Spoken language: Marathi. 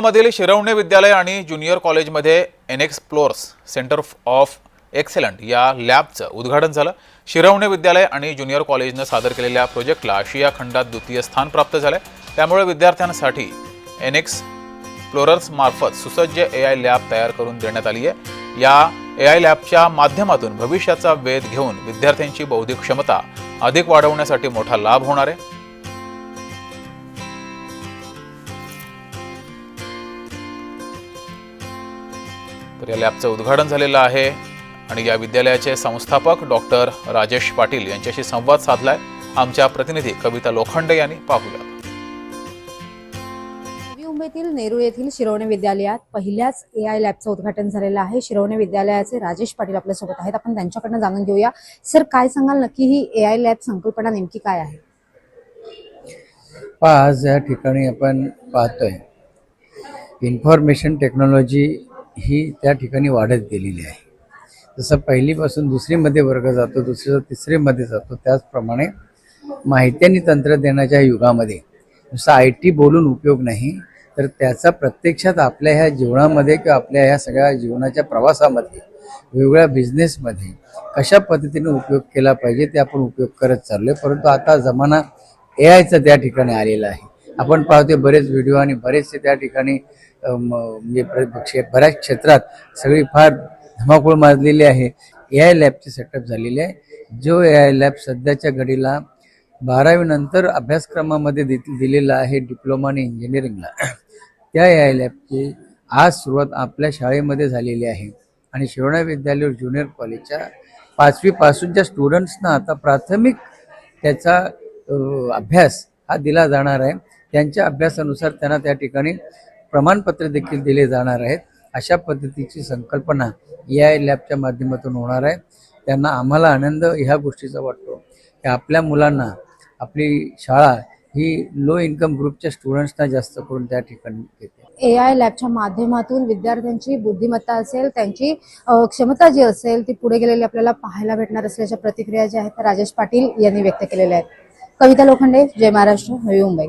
मधील शिरवणे विद्यालय आणि ज्युनियर कॉलेजमध्ये N NXplorers centre of excellent या लॅबचं उद्घाटन झालं. शिरवणे विद्यालय आणि ज्युनियर कॉलेजनं सादर केलेल्या प्रोजेक्टला आशिया खंडात द्वितीय स्थान प्राप्त झालंय. त्यामुळे विद्यार्थ्यांसाठी एनएक्स फ्लोरर्स मार्फत सुसज्ज ए आय लॅब तयार करून देण्यात आली आहे. या ए आय लॅबच्या माध्यमातून भविष्याचा वेध घेऊन विद्यार्थ्यांची बौद्धिक क्षमता अधिक वाढवण्यासाठी मोठा लाभ होणार आहे. तर या लॅबचं उद्घाटन झालेलं आहे. आणि या विद्यालयाचे संस्थापक डॉक्टर राजेश पाटील यांच्याशी संवाद साधलाय. आमच्या प्रतिनिधी कविता लोखंडे यांनी पाहूया मुंबईतील नेहरू येथील शिरवणे विद्यालयात पहिल्याच ए आय लॅबचं उद्घाटन झालेलं आहे. शिरवणे विद्यालयाचे राजेश पाटील आपल्यासोबत आहेत. आपण त्यांच्याकडनं जाणून घेऊया. सर काय सांगाल? नक्की ही ए आय लॅब संकल्पना नेमकी काय आहे? आज या ठिकाणी आपण पाहतोय. इन्फॉर्मेशन टेक्नॉलॉजी ही त्या ठिकाणी वाढत गेलेली आहे. जसं पहिलीपासून दुसरीमध्ये वर्ग जातो दुसरीचा तिसरीमध्ये जातो त्याचप्रमाणे माहिती आणि तंत्रज्ञानाच्या युगामध्ये. नुसतं आय टी बोलून उपयोग नाही तर त्याचा प्रत्यक्षात आपल्या ह्या जीवनामध्ये किंवा आपल्या ह्या सगळ्या जीवनाच्या प्रवासामध्ये वेगवेगळ्या बिझनेसमध्ये कशा पद्धतीने उपयोग केला पाहिजे ते आपण उपयोग करत चाललोय. परंतु आता जमाना ए आयचा त्या ठिकाणी आलेला आहे. आपण पाहतोय बरेच व्हिडिओ आणि बरेचसे त्या ठिकाणी म्हणजे बऱ्याच क्षेत्रात सगळी फार धमाकूळ माजलेली आहे. ए आय लॅबचे सेटअप झालेले आहे. जो ए आय लॅब सध्याच्या घडीला बारावीनंतर अभ्यासक्रमामध्ये दि दिलेला आहे डिप्लोमा आणि इंजिनिअरिंगला त्या ए आय लॅबची आज सुरुवात आपल्या शाळेमध्ये झालेली आहे. आणि शिवणा विद्यालय ज्युनियर कॉलेजच्या पाचवीपासूनच्या स्टुडंट्सना आता प्राथमिक त्याचा अभ्यास हा दिला जाणार आहे. त्यांच्या अभ्यासानुसार त्यांना त्या ठिकाणी प्रमाणपत्र देखील दिले जाणार आहेत. अशा पद्धतीची संकल्पना ए आय लॅबच्या माध्यमातून होणार आहे. त्यांना आम्हाला आनंद ह्या गोष्टीचा वाटतो. की आपल्या मुलांना आपली शाळा ही लो इन्कम ग्रुपच्या स्टुडंट्सना जास्त करून त्या ठिकाणी देते. ए आय लॅबच्या माध्यमातून विद्यार्थ्यांची बुद्धिमत्ता असेल त्यांची क्षमता जी असेल ती पुढे गेलेली आपल्याला पाहायला भेटणार असल्याच्या प्रतिक्रिया ज्या आहेत राजेश पाटील यांनी व्यक्त केलेल्या आहेत. कविता लोखंडे जय महाराष्ट्र नवी मुंबई.